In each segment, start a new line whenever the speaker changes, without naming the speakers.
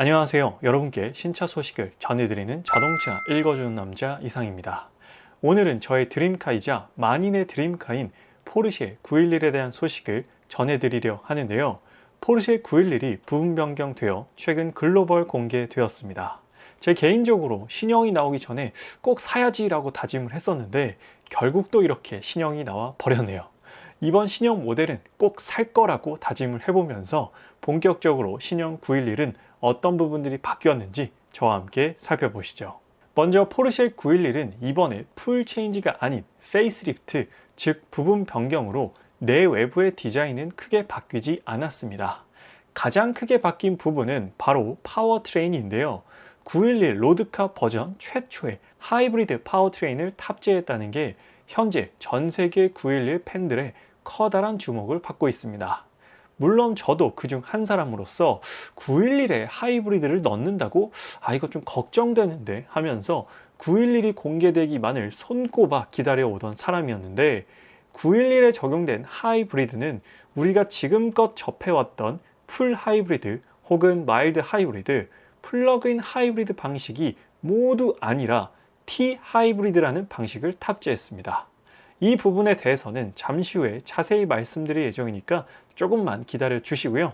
안녕하세요. 여러분께 신차 소식을 전해드리는 자동차 읽어주는 남자 이상입니다. 오늘은 저의 드림카이자 만인의 드림카인 포르쉐 911에 대한 소식을 전해드리려 하는데요. 포르쉐 911이 부분 변경되어 최근 글로벌 공개되었습니다. 제 개인적으로 신형이 나오기 전에 꼭 사야지라고 다짐을 했었는데 결국 또 이렇게 신형이 나와 버렸네요. 이번 신형 모델은 꼭 살 거라고 다짐을 해보면서 본격적으로 신형 911은 어떤 부분들이 바뀌었는지 저와 함께 살펴보시죠. 먼저 포르쉐 911은 이번에 풀 체인지가 아닌 페이스리프트, 즉 부분 변경으로 내외부의 디자인은 크게 바뀌지 않았습니다. 가장 크게 바뀐 부분은 바로 파워트레인인데요. 911 로드카 버전 최초의 하이브리드 파워트레인을 탑재했다는 게 현재 전 세계 911 팬들의 커다란 주목을 받고 있습니다. 물론 저도 그중 한 사람으로서 911에 하이브리드를 넣는다고 아 이거 좀 걱정되는데 하면서 911이 공개되기만을 손꼽아 기다려오던 사람이었는데 911에 적용된 하이브리드는 우리가 지금껏 접해왔던 풀 하이브리드 혹은 마일드 하이브리드, 플러그인 하이브리드 방식이 모두 아니라 T 하이브리드라는 방식을 탑재했습니다. 이 부분에 대해서는 잠시 후에 자세히 말씀드릴 예정이니까 조금만 기다려 주시고요.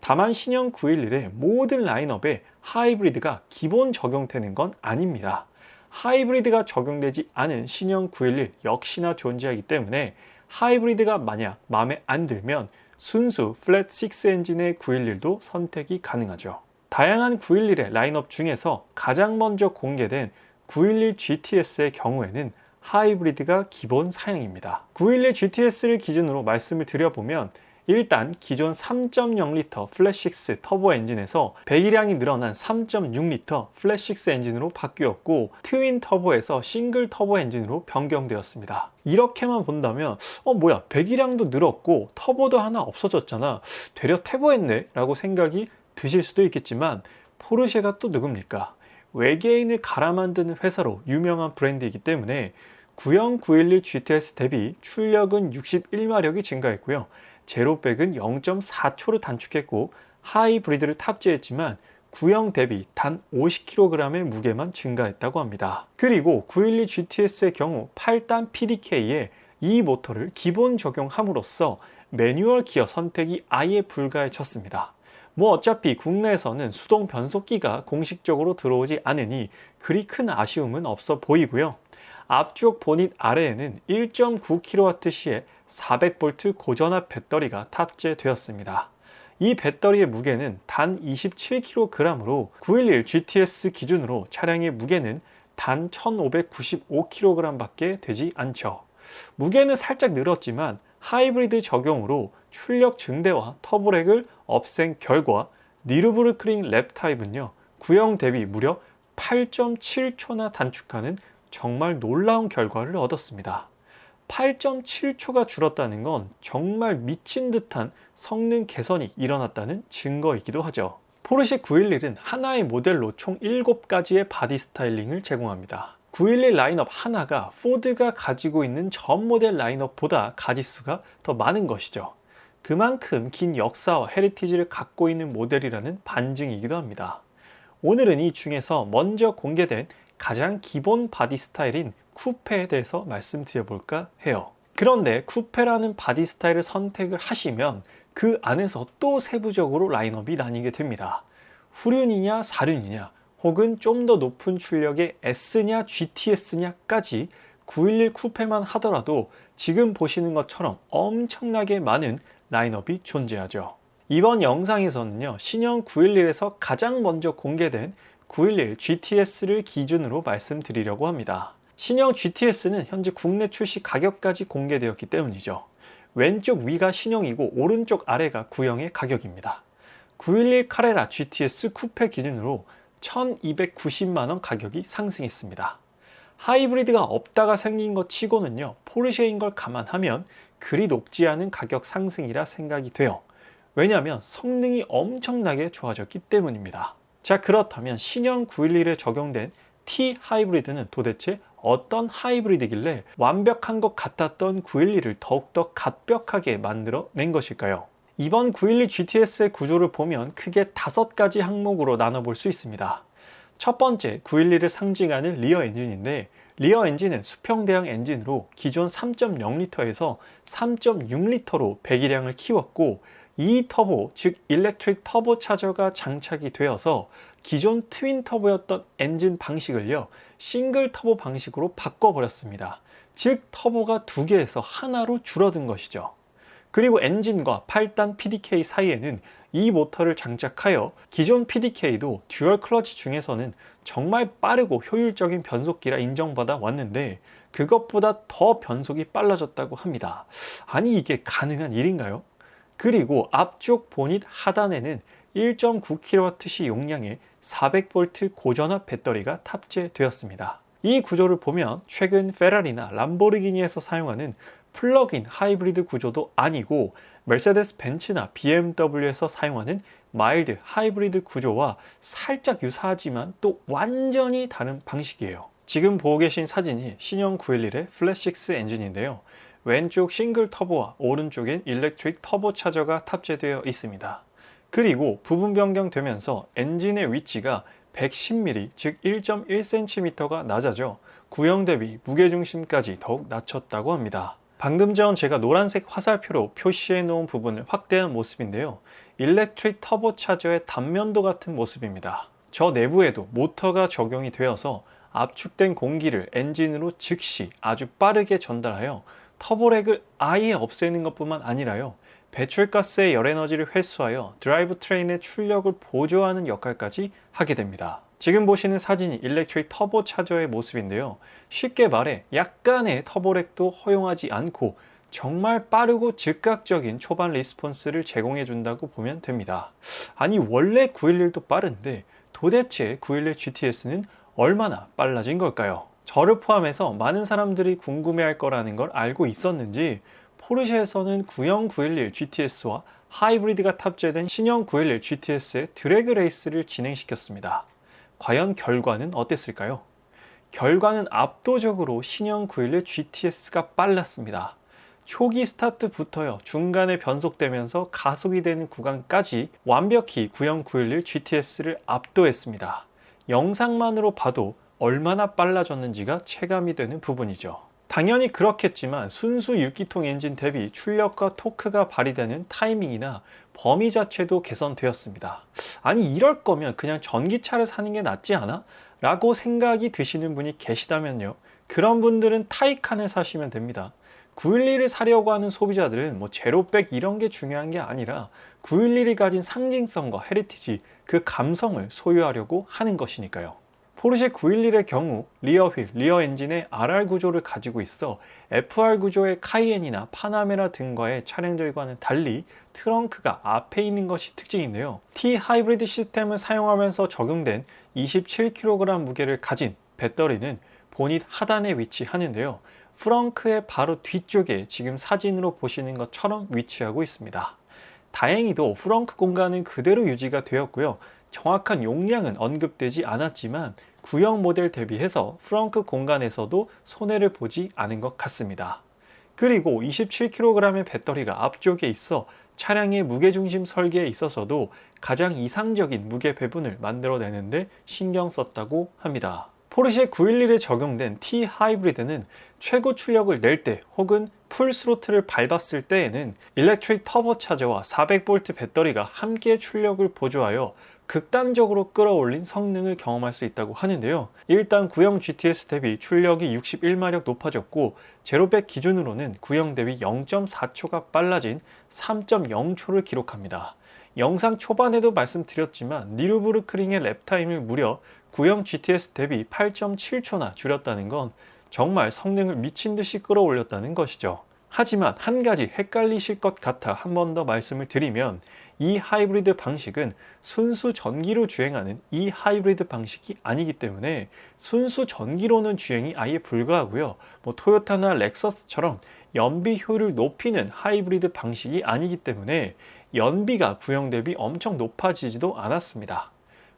다만 신형 911의 모든 라인업에 하이브리드가 기본 적용되는 건 아닙니다. 하이브리드가 적용되지 않은 신형 911 역시나 존재하기 때문에 하이브리드가 만약 마음에 안 들면 순수 플랫 6 엔진의 911도 선택이 가능하죠. 다양한 911의 라인업 중에서 가장 먼저 공개된 911 GTS의 경우에는 하이브리드가 기본 사양입니다. 911 GTS를 기준으로 말씀을 드려보면 일단 기존 3.0L 플랫6 터보 엔진에서 배기량이 늘어난 3.6L 플랫6 엔진으로 바뀌었고 트윈 터보에서 싱글 터보 엔진으로 변경되었습니다. 이렇게만 본다면 어 뭐야 배기량도 늘었고 터보도 하나 없어졌잖아 되려 태보했네 라고 생각이 드실 수도 있겠지만 포르쉐가 또 누굽니까? 외계인을 갈아 만드는 회사로 유명한 브랜드이기 때문에 구형 911 GTS 대비 출력은 61마력이 증가했고요. 제로백은 0.4초를 단축했고 하이브리드를 탑재했지만 구형 대비 단 50kg의 무게만 증가했다고 합니다. 그리고 912 GTS의 경우 8단 PDK에 이 모터를 기본 적용함으로써 매뉴얼 기어 선택이 아예 불가해졌습니다. 뭐 어차피 국내에서는 수동 변속기가 공식적으로 들어오지 않으니 그리 큰 아쉬움은 없어 보이고요. 앞쪽 보닛 아래에는 1.9kWh의 400V 고전압 배터리가 탑재되었습니다. 이 배터리의 무게는 단 27kg으로 911 GTS 기준으로 차량의 무게는 단 1595kg 밖에 되지 않죠. 무게는 살짝 늘었지만 하이브리드 적용으로 출력 증대와 터보렉을 없앤 결과 니르브르크링 랩 타입은요 구형 대비 무려 8.7초나 단축하는 정말 놀라운 결과를 얻었습니다. 8.7초가 줄었다는 건 정말 미친 듯한 성능 개선이 일어났다는 증거이기도 하죠. 포르쉐 911은 하나의 모델로 총 7가지의 바디 스타일링을 제공합니다. 911 라인업 하나가 포드가 가지고 있는 전 모델 라인업보다 가지수가 더 많은 것이죠. 그만큼 긴 역사와 헤리티지를 갖고 있는 모델이라는 반증이기도 합니다. 오늘은 이 중에서 먼저 공개된 가장 기본 바디 스타일인 쿠페에 대해서 말씀드려 볼까 해요. 그런데 쿠페라는 바디 스타일을 선택을 하시면 그 안에서 또 세부적으로 라인업이 나뉘게 됩니다. 후륜이냐 사륜이냐 혹은 좀 더 높은 출력의 S냐 GTS냐까지 911 쿠페만 하더라도 지금 보시는 것처럼 엄청나게 많은 라인업이 존재하죠. 이번 영상에서는요, 신형 911에서 가장 먼저 공개된 911 GTS를 기준으로 말씀드리려고 합니다. 신형 GTS는 현재 국내 출시 가격까지 공개되었기 때문이죠. 왼쪽 위가 신형이고 오른쪽 아래가 구형의 가격입니다. 911 카레라 GTS 쿠페 기준으로 1290만원 가격이 상승했습니다. 하이브리드가 없다가 생긴 것 치고는요, 포르쉐인 걸 감안하면 그리 높지 않은 가격 상승이라 생각이 돼요. 왜냐하면 성능이 엄청나게 좋아졌기 때문입니다. 자, 그렇다면 신형 911에 적용된 T 하이브리드는 도대체 어떤 하이브리드길래 완벽한 것 같았던 911을 더욱더 갓벽하게 만들어 낸 것일까요? 이번 911 GTS의 구조를 보면 크게 다섯 가지 항목으로 나눠볼 수 있습니다. 첫 번째, 911을 상징하는 리어 엔진인데 리어 엔진은 수평 대형 엔진으로 기존 3.0L에서 3.6L로 배기량을 키웠고 이 터보, 즉 일렉트릭 터보 차저가 장착이 되어서 기존 트윈 터보였던 엔진 방식을요 싱글 터보 방식으로 바꿔버렸습니다. 즉 터보가 두 개에서 하나로 줄어든 것이죠. 그리고 엔진과 8단 PDK 사이에는 이 모터를 장착하여 기존 PDK도 듀얼 클러치 중에서는 정말 빠르고 효율적인 변속기라 인정받아 왔는데 그것보다 더 변속이 빨라졌다고 합니다. 아니 이게 가능한 일인가요? 그리고 앞쪽 보닛 하단에는 1.9kWh 용량의 400V 고전압 배터리가 탑재되었습니다. 이 구조를 보면 최근 페라리나 람보르기니에서 사용하는 플러그인 하이브리드 구조도 아니고 메르세데스 벤츠나 BMW에서 사용하는 마일드 하이브리드 구조와 살짝 유사하지만 또 완전히 다른 방식이에요. 지금 보고 계신 사진이 신형 911의 플래시6 엔진인데요. 왼쪽 싱글 터보와 오른쪽엔 일렉트릭 터보 차저가 탑재되어 있습니다. 그리고 부분 변경되면서 엔진의 위치가 110mm, 즉 1.1cm가 낮아져 구형 대비 무게중심까지 더욱 낮췄다고 합니다. 방금 전 제가 노란색 화살표로 표시해 놓은 부분을 확대한 모습인데요. 일렉트릭 터보 차저의 단면도 같은 모습입니다. 저 내부에도 모터가 적용이 되어서 압축된 공기를 엔진으로 즉시 아주 빠르게 전달하여 터보렉을 아예 없애는 것뿐만 아니라요. 배출가스의 열에너지를 회수하여 드라이브 트레인의 출력을 보조하는 역할까지 하게 됩니다. 지금 보시는 사진이 일렉트릭 터보 차저의 모습인데요. 쉽게 말해 약간의 터보렉도 허용하지 않고 정말 빠르고 즉각적인 초반 리스폰스를 제공해 준다고 보면 됩니다. 아니 원래 911도 빠른데 도대체 911 GTS는 얼마나 빨라진 걸까요? 저를 포함해서 많은 사람들이 궁금해할 거라는 걸 알고 있었는지 포르쉐에서는 구형 911 GTS와 하이브리드가 탑재된 신형 911 GTS의 드래그 레이스를 진행시켰습니다. 과연 결과는 어땠을까요? 결과는 압도적으로 신형 911 GTS가 빨랐습니다. 초기 스타트부터요, 중간에 변속되면서 가속이 되는 구간까지 완벽히 구형 911 GTS를 압도했습니다. 영상만으로 봐도 얼마나 빨라졌는지가 체감이 되는 부분이죠. 당연히 그렇겠지만 순수 6기통 엔진 대비 출력과 토크가 발휘되는 타이밍이나 범위 자체도 개선되었습니다. 아니 이럴 거면 그냥 전기차를 사는 게 낫지 않아? 라고 생각이 드시는 분이 계시다면요. 그런 분들은 타이칸을 사시면 됩니다. 911을 사려고 하는 소비자들은 뭐 제로백 이런 게 중요한 게 아니라 911이 가진 상징성과 헤리티지 그 감성을 소유하려고 하는 것이니까요. 포르쉐 911의 경우 리어 휠, 리어 엔진의 RR 구조를 가지고 있어 FR 구조의 카이엔이나 파나메라 등과의 차량들과는 달리 트렁크가 앞에 있는 것이 특징인데요. T 하이브리드 시스템을 사용하면서 적용된 27kg 무게를 가진 배터리는 보닛 하단에 위치하는데요. 프렁크의 바로 뒤쪽에 지금 사진으로 보시는 것처럼 위치하고 있습니다. 다행히도 프렁크 공간은 그대로 유지가 되었고요. 정확한 용량은 언급되지 않았지만 구형 모델 대비해서 프렁크 공간에서도 손해를 보지 않은 것 같습니다. 그리고 27kg의 배터리가 앞쪽에 있어 차량의 무게중심 설계에 있어서도 가장 이상적인 무게 배분을 만들어내는데 신경 썼다고 합니다. 포르쉐 911에 적용된 T 하이브리드는 최고 출력을 낼 때 혹은 풀 스로틀을 밟았을 때에는 일렉트릭 터보 차저와 400V 배터리가 함께 출력을 보조하여 극단적으로 끌어올린 성능을 경험할 수 있다고 하는데요. 일단 구형 GTS 대비 출력이 61마력 높아졌고 제로백 기준으로는 구형 대비 0.4초가 빨라진 3.0초를 기록합니다. 영상 초반에도 말씀드렸지만 니르부르크링의 랩타임을 무려 구형 GTS 대비 8.7초나 줄였다는 건 정말 성능을 미친 듯이 끌어올렸다는 것이죠. 하지만 한 가지 헷갈리실 것 같아 한 번 더 말씀을 드리면 이 하이브리드 방식은 순수 전기로 주행하는 이 하이브리드 방식이 아니기 때문에 순수 전기로는 주행이 아예 불가하고요. 뭐 토요타나 렉서스처럼 연비 효율을 높이는 하이브리드 방식이 아니기 때문에 연비가 구형 대비 엄청 높아지지도 않았습니다.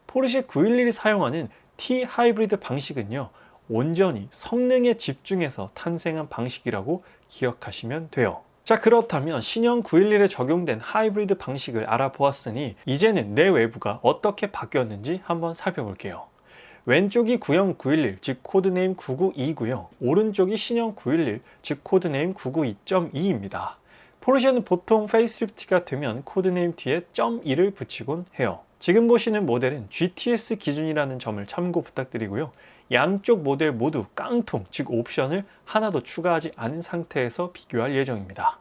포르쉐 911이 사용하는 T 하이브리드 방식은요. 온전히 성능에 집중해서 탄생한 방식이라고 기억하시면 돼요. 자 그렇다면 신형 911에 적용된 하이브리드 방식을 알아보았으니 이제는 내 외부가 어떻게 바뀌었는지 한번 살펴볼게요. 왼쪽이 구형 911, 즉 코드네임 992고요. 오른쪽이 신형 911, 즉 코드네임 992.2입니다. 포르쉐는 보통 페이스리프트가 되면 코드네임 뒤에 .2를 붙이곤 해요. 지금 보시는 모델은 GTS 기준이라는 점을 참고 부탁드리고요. 양쪽 모델 모두 깡통, 즉 옵션을 하나도 추가하지 않은 상태에서 비교할 예정입니다.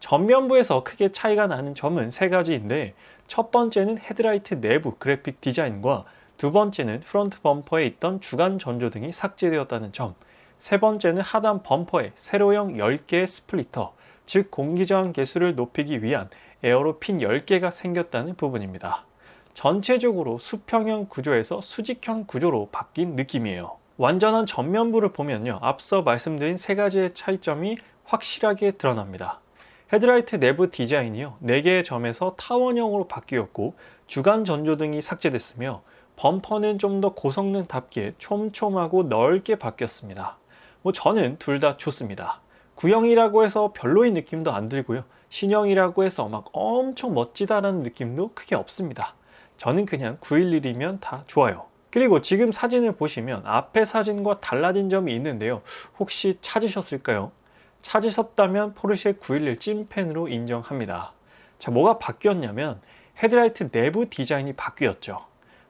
전면부에서 크게 차이가 나는 점은 세 가지인데 첫 번째는 헤드라이트 내부 그래픽 디자인과 두 번째는 프론트 범퍼에 있던 주간 전조등이 삭제되었다는 점, 세 번째는 하단 범퍼에 세로형 10개의 스플리터, 즉 공기저항 개수를 높이기 위한 에어로 핀 10개가 생겼다는 부분입니다. 전체적으로 수평형 구조에서 수직형 구조로 바뀐 느낌이에요. 완전한 전면부를 보면요. 앞서 말씀드린 세 가지의 차이점이 확실하게 드러납니다. 헤드라이트 내부 디자인이요. 4개의 점에서 타원형으로 바뀌었고 주간 전조등이 삭제됐으며 범퍼는 좀 더 고성능답게 촘촘하고 넓게 바뀌었습니다. 뭐 저는 둘 다 좋습니다. 구형이라고 해서 별로인 느낌도 안 들고요. 신형이라고 해서 막 엄청 멋지다라는 느낌도 크게 없습니다. 저는 그냥 911이면 다 좋아요. 그리고 지금 사진을 보시면 앞에 사진과 달라진 점이 있는데요. 혹시 찾으셨을까요? 찾으셨다면 포르쉐 911 찐팬으로 인정합니다. 자, 뭐가 바뀌었냐면 헤드라이트 내부 디자인이 바뀌었죠.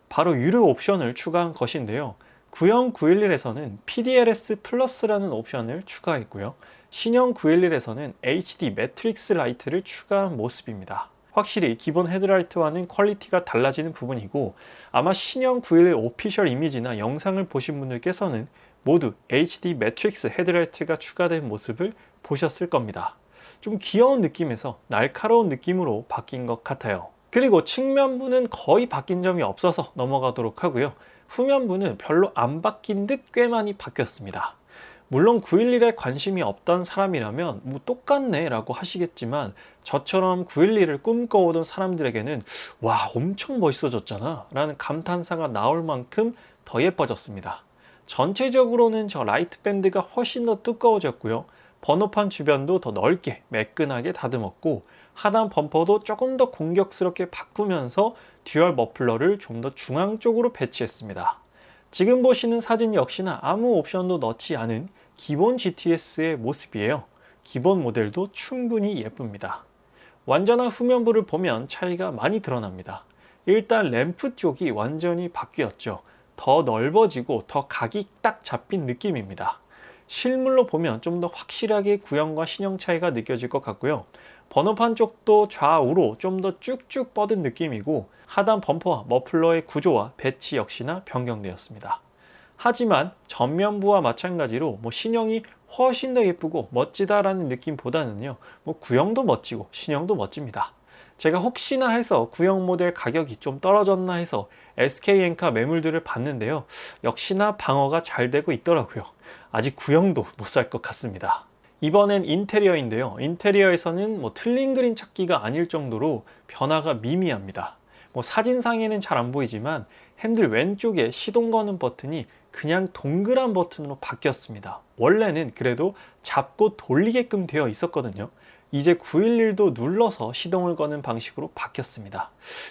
바로 유료 옵션을 추가한 것인데요. 구형 911에서는 PDLS 플러스라는 옵션을 추가했고요. 신형 911에서는 HD 매트릭스 라이트를 추가한 모습입니다. 확실히 기본 헤드라이트와는 퀄리티가 달라지는 부분이고 아마 신형 911 오피셜 이미지나 영상을 보신 분들께서는 모두 HD 매트릭스 헤드라이트가 추가된 모습을 보셨을 겁니다. 좀 귀여운 느낌에서 날카로운 느낌으로 바뀐 것 같아요. 그리고 측면부는 거의 바뀐 점이 없어서 넘어가도록 하고요. 후면부는 별로 안 바뀐 듯 꽤 많이 바뀌었습니다. 물론 911에 관심이 없던 사람이라면 뭐 똑같네 라고 하시겠지만 저처럼 911을 꿈꿔오던 사람들에게는 와 엄청 멋있어졌잖아 라는 감탄사가 나올 만큼 더 예뻐졌습니다. 전체적으로는 저 라이트 밴드가 훨씬 더 두꺼워졌고요. 번호판 주변도 더 넓게 매끈하게 다듬었고 하단 범퍼도 조금 더 공격스럽게 바꾸면서 듀얼 머플러를 좀 더 중앙 쪽으로 배치했습니다. 지금 보시는 사진 역시나 아무 옵션도 넣지 않은 기본 GTS의 모습이에요. 기본 모델도 충분히 예쁩니다. 완전한 후면부를 보면 차이가 많이 드러납니다. 일단 램프 쪽이 완전히 바뀌었죠. 더 넓어지고 더 각이 딱 잡힌 느낌입니다. 실물로 보면 좀 더 확실하게 구형과 신형 차이가 느껴질 것 같고요. 번호판 쪽도 좌우로 좀 더 쭉쭉 뻗은 느낌이고 하단 범퍼와 머플러의 구조와 배치 역시나 변경되었습니다. 하지만 전면부와 마찬가지로 뭐 신형이 훨씬 더 예쁘고 멋지다라는 느낌보다는요, 뭐 구형도 멋지고 신형도 멋집니다. 제가 혹시나 해서 구형 모델 가격이 좀 떨어졌나 해서 SK엔카 매물들을 봤는데요. 역시나 방어가 잘 되고 있더라고요. 아직 구형도 못 살 것 같습니다. 이번엔 인테리어인데요. 인테리어에서는 뭐 틀린 그림 찾기가 아닐 정도로 변화가 미미합니다. 뭐 사진상에는 잘 안 보이지만 핸들 왼쪽에 시동 거는 버튼이 그냥 동그란 버튼으로 바뀌었습니다. 원래는 그래도 잡고 돌리게끔 되어 있었거든요. 이제 911도 눌러서 시동을 거는 방식으로 바뀌었습니다.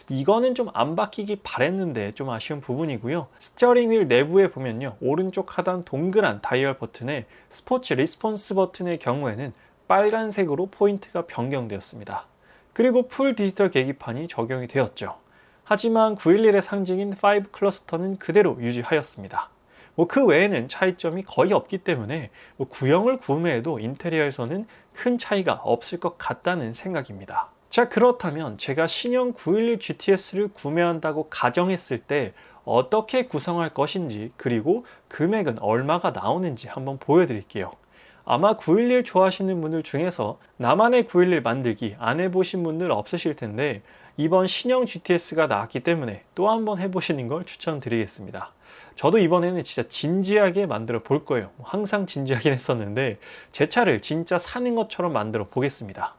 이거는 좀 안 바뀌기 바랬는데 좀 아쉬운 부분이고요. 스티어링 휠 내부에 보면요. 오른쪽 하단 동그란 다이얼 버튼에 스포츠 리스폰스 버튼의 경우에는 빨간색으로 포인트가 변경되었습니다. 그리고 풀 디지털 계기판이 적용이 되었죠. 하지만 911의 상징인 5 클러스터는 그대로 유지하였습니다. 뭐 그 외에는 차이점이 거의 없기 때문에 뭐 구형을 구매해도 인테리어에서는 큰 차이가 없을 것 같다는 생각입니다. 자 그렇다면 제가 신형 911 GTS를 구매한다고 가정했을 때 어떻게 구성할 것인지 그리고 금액은 얼마가 나오는지 한번 보여드릴게요. 아마 911 좋아하시는 분들 중에서 나만의 911 만들기 안 해보신 분들 없으실 텐데 이번 신형 GTS가 나왔기 때문에 또 한번 해보시는 걸 추천드리겠습니다. 저도 이번에는 진짜 진지하게 만들어 볼 거예요. 뭐 항상 진지하긴 했었는데 제 차를 진짜 사는 것처럼 만들어 보겠습니다.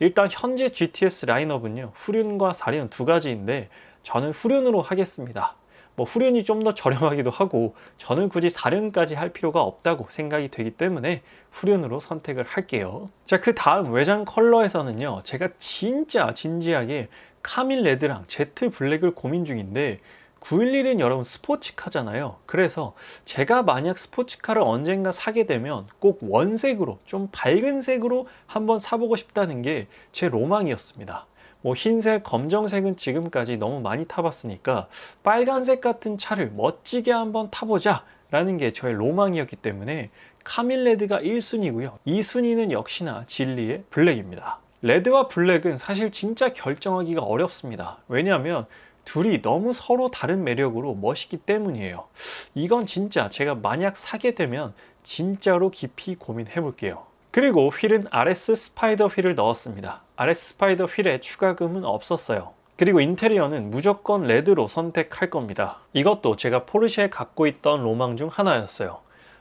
일단 현재 GTS 라인업은요. 후륜과 사륜 두 가지인데 저는 후륜으로 하겠습니다. 뭐 후륜이 좀 더 저렴하기도 하고 저는 굳이 4륜까지 할 필요가 없다고 생각이 되기 때문에 후륜으로 선택을 할게요. 자, 그 다음 외장 컬러에서는요. 제가 진짜 진지하게 카밀 레드랑 제트 블랙을 고민 중인데 911은 여러분 스포츠카잖아요. 그래서 제가 만약 스포츠카를 언젠가 사게 되면 꼭 원색으로 좀 밝은 색으로 한번 사보고 싶다는 게 제 로망이었습니다. 뭐 흰색, 검정색은 지금까지 너무 많이 타봤으니까 빨간색 같은 차를 멋지게 한번 타보자 라는 게 저의 로망이었기 때문에 카밀레드가 1순위고요. 2순위는 역시나 진리의 블랙입니다. 레드와 블랙은 사실 진짜 결정하기가 어렵습니다. 왜냐하면 둘이 너무 서로 다른 매력으로 멋있기 때문이에요. 이건 진짜 제가 만약 사게 되면 진짜로 깊이 고민해 볼게요. 그리고 휠은 RS 스파이더 휠을 넣었습니다. RS 스파이더 휠에 추가금은 없었어요. 그리고 인테리어는 무조건 레드로 선택할 겁니다. 이것도 제가 포르쉐에 갖고 있던 로망 중 하나였어요.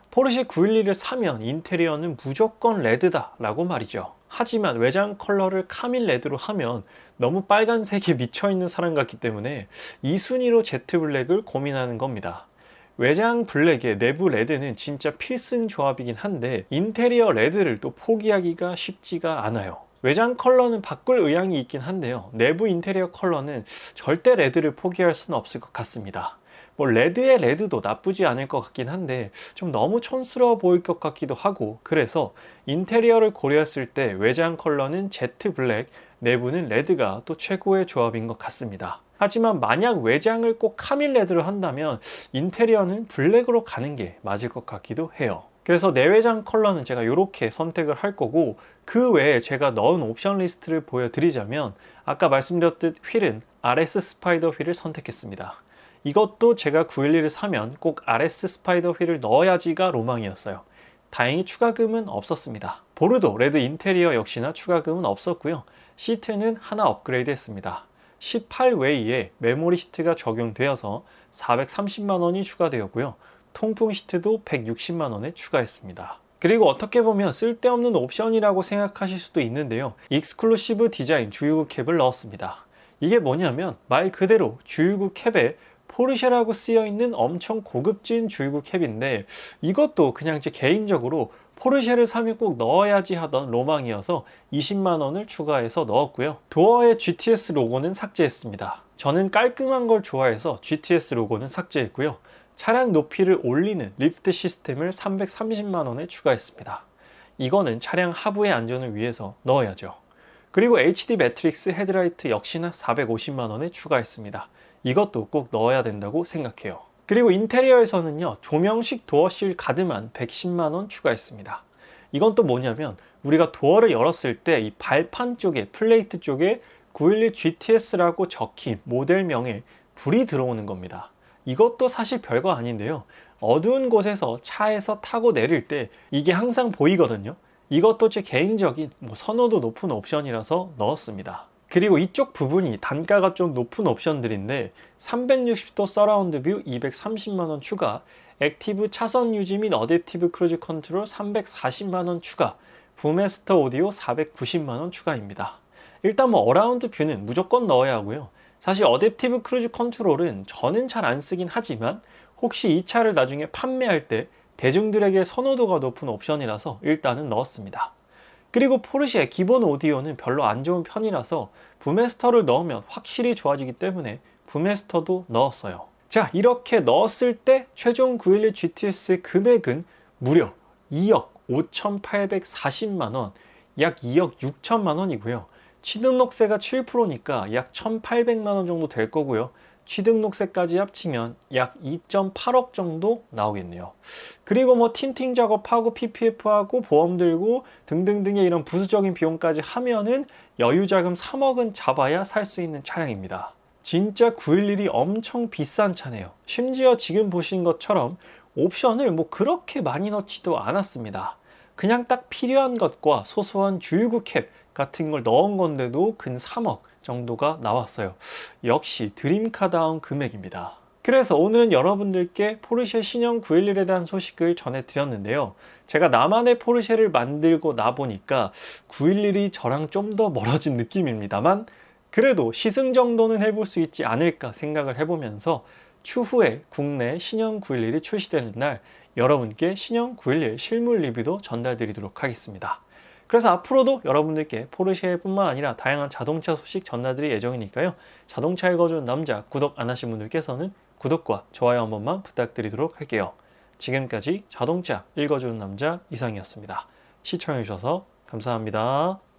포르쉐 911을 사면 인테리어는 무조건 레드다 라고 말이죠. 하지만 외장 컬러를 카밀 레드로 하면 너무 빨간색에 미쳐 있는 사람 같기 때문에 이 순위로 제트 블랙을 고민하는 겁니다. 외장 블랙에 내부 레드는 진짜 필승 조합이긴 한데 인테리어 레드를 또 포기하기가 쉽지가 않아요. 외장 컬러는 바꿀 의향이 있긴 한데요. 내부 인테리어 컬러는 절대 레드를 포기할 수는 없을 것 같습니다. 뭐 레드의 레드도 나쁘지 않을 것 같긴 한데 좀 너무 촌스러워 보일 것 같기도 하고 그래서 인테리어를 고려했을 때 외장 컬러는 제트 블랙, 내부는 레드가 또 최고의 조합인 것 같습니다. 하지만 만약 외장을 꼭 카밀 레드로 한다면 인테리어는 블랙으로 가는 게 맞을 것 같기도 해요. 그래서 내외장 컬러는 제가 이렇게 선택을 할 거고 그 외에 제가 넣은 옵션 리스트를 보여드리자면 아까 말씀드렸듯 휠은 RS 스파이더 휠을 선택했습니다. 이것도 제가 911을 사면 꼭 RS 스파이더 휠을 넣어야지가 로망이었어요. 다행히 추가금은 없었습니다. 보르도 레드 인테리어 역시나 추가금은 없었고요. 시트는 하나 업그레이드 했습니다. 18웨이에 메모리 시트가 적용되어서 430만원이 추가되었고요. 통풍 시트도 160만원에 추가했습니다. 그리고 어떻게 보면 쓸데없는 옵션이라고 생각하실 수도 있는데요. 익스클루시브 디자인 주유구 캡을 넣었습니다. 이게 뭐냐면 말 그대로 주유구 캡에 포르쉐라고 쓰여 있는 엄청 고급진 주유구 캡인데 이것도 그냥 제 개인적으로 포르쉐를 사면 꼭 넣어야지 하던 로망이어서 20만 원을 추가해서 넣었고요. 도어의 GTS 로고는 삭제했습니다. 저는 깔끔한 걸 좋아해서 GTS 로고는 삭제했고요. 차량 높이를 올리는 리프트 시스템을 330만 원에 추가했습니다. 이거는 차량 하부의 안전을 위해서 넣어야죠. 그리고 HD 매트릭스 헤드라이트 역시나 450만 원에 추가했습니다. 이것도 꼭 넣어야 된다고 생각해요. 그리고 인테리어에서는요, 조명식 도어실 가드만 110만원 추가했습니다. 이건 또 뭐냐면, 우리가 도어를 열었을 때 이 발판 쪽에, 플레이트 쪽에 911 GTS라고 적힌 모델명에 불이 들어오는 겁니다. 이것도 사실 별거 아닌데요. 어두운 곳에서 차에서 타고 내릴 때 이게 항상 보이거든요. 이것도 제 개인적인 뭐 선호도 높은 옵션이라서 넣었습니다. 그리고 이쪽 부분이 단가가 좀 높은 옵션들인데 360도 서라운드 뷰 230만원 추가 액티브 차선 유지 및 어댑티브 크루즈 컨트롤 340만원 추가 부메스터 오디오 490만원 추가입니다. 일단 뭐 어라운드 뷰는 무조건 넣어야 하고요. 사실 어댑티브 크루즈 컨트롤은 저는 잘 안 쓰긴 하지만 혹시 이 차를 나중에 판매할 때 대중들에게 선호도가 높은 옵션이라서 일단은 넣었습니다. 그리고 포르쉐 기본 오디오는 별로 안 좋은 편이라서 부메스터를 넣으면 확실히 좋아지기 때문에 부메스터도 넣었어요. 자, 이렇게 넣었을 때 최종 911 GTS 금액은 무려 2억 5,840만 원, 약 2억 6천만 원이고요. 취등록세가 7%니까 약 1,800만 원 정도 될 거고요. 취등록세까지 합치면 약 2.8억 정도 나오겠네요. 그리고 뭐 틴팅 작업하고 PPF하고 보험 들고 등등등의 이런 부수적인 비용까지 하면은 여유 자금 3억은 잡아야 살 수 있는 차량입니다. 진짜 911이 엄청 비싼 차네요. 심지어 지금 보신 것처럼 옵션을 뭐 그렇게 많이 넣지도 않았습니다. 그냥 딱 필요한 것과 소소한 주유구 캡 같은 걸 넣은 건데도 근 3억 정도가 나왔어요. 역시 드림카다운 금액입니다. 그래서 오늘은 여러분들께 포르쉐 신형 911에 대한 소식을 전해드렸는데요. 제가 나만의 포르쉐를 만들고 나보니까 911이 저랑 좀 더 멀어진 느낌입니다만 그래도 시승 정도는 해볼 수 있지 않을까 생각을 해보면서 추후에 국내 신형 911이 출시되는 날 여러분께 신형 911 실물 리뷰도 전달드리도록 하겠습니다. 그래서 앞으로도 여러분들께 포르쉐뿐만 아니라 다양한 자동차 소식 전달드릴 예정이니까요. 자동차 읽어주는 남자 구독 안 하신 분들께서는 구독과 좋아요 한 번만 부탁드리도록 할게요. 지금까지 자동차 읽어주는 남자 이상이었습니다. 시청해주셔서 감사합니다.